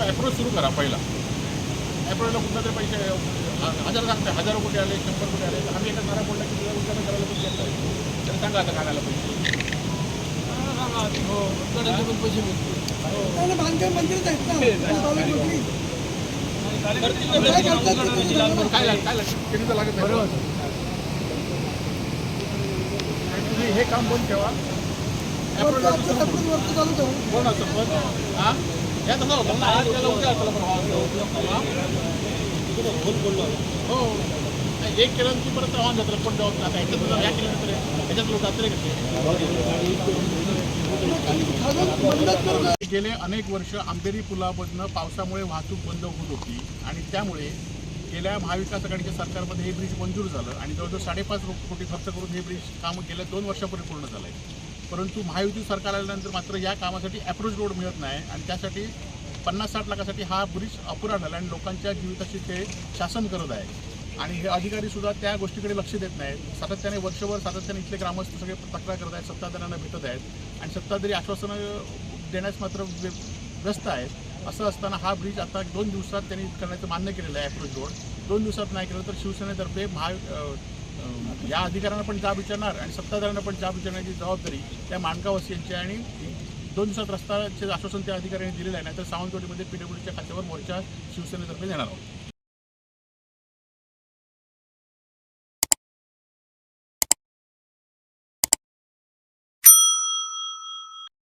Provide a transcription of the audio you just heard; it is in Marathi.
अप्रोच सुरू करा पहिला. अप्रोचला कुठला तरी पैसे हजार सांगते हजारो कोटी आले शंभर कोटी आले आम्ही एका नारा बोलला की तुला उद्घाटन करायला पैसे येत आहे तर सांगा आता काढायला पैसे. हो. काय ते लागत तुम्ही हे काम बंद ठेवा. पण आज त्याला हो एक केलं की परत ऑन जातं पण जाऊ आता ह्याच्यात या केल्यानंतर ह्याच्यात लोक जात्रे आणि गेले अनेक वर्ष आंबेरी पुलामधनं पावसामुळे वाहतूक बंद होत होती आणि त्यामुळे गेल्या महाविकास आघाडीच्या सरकारमध्ये हे ब्रिज मंजूर झालं आणि जवळजवळ साडेपाच रो- कोटी खर्च करून हे ब्रिज काम गेल्या दोन वर्षापूर्वी पूर्ण झालं आहे परंतु महायुती सरकार आल्यानंतर मात्र या कामासाठी अप्रोच रोड मिळत नाही. आणि त्यासाठी पन्नास साठ लाखासाठी हा ब्रिज अपुरा झाला आणि लोकांच्या जीविताशी ते शासन करत आहे. आणि हे अधिकारीसुद्धा त्या गोष्टीकडे लक्ष देत नाहीत. सातत्याने वर्षभर सातत्याने इथले ग्रामस्थ सगळे तक्रार करत आहेत सत्ताधाऱ्यांना भेटत आहेत. आणि सत्ताधारी आश्वासनं देण्यास मात्र व्यस्त आहेत. असं असताना हा ब्रिज आता दोन दिवसात त्यांनी करण्याचं मान्य केलेलं आहे अप्रोच रोड दोन दिवसात नाही केलं तर शिवसेनेतर्फे महा या अधिकाऱ्यांना पण जाब विचारणार आणि सत्ताधाऱ्यांना पण जाब विचारण्याची जबाबदारी त्या माणगावसियांची आणि दोन दिवसात रस्त्याचे आश्वासन त्या अधिकाऱ्यांनी दिलेलं आहे. नाहीतर सावंतवाडीमध्ये पीडब्ल्यूडीच्या खात्यावर मोर्चा शिवसेनेतर्फे देणार आहोत.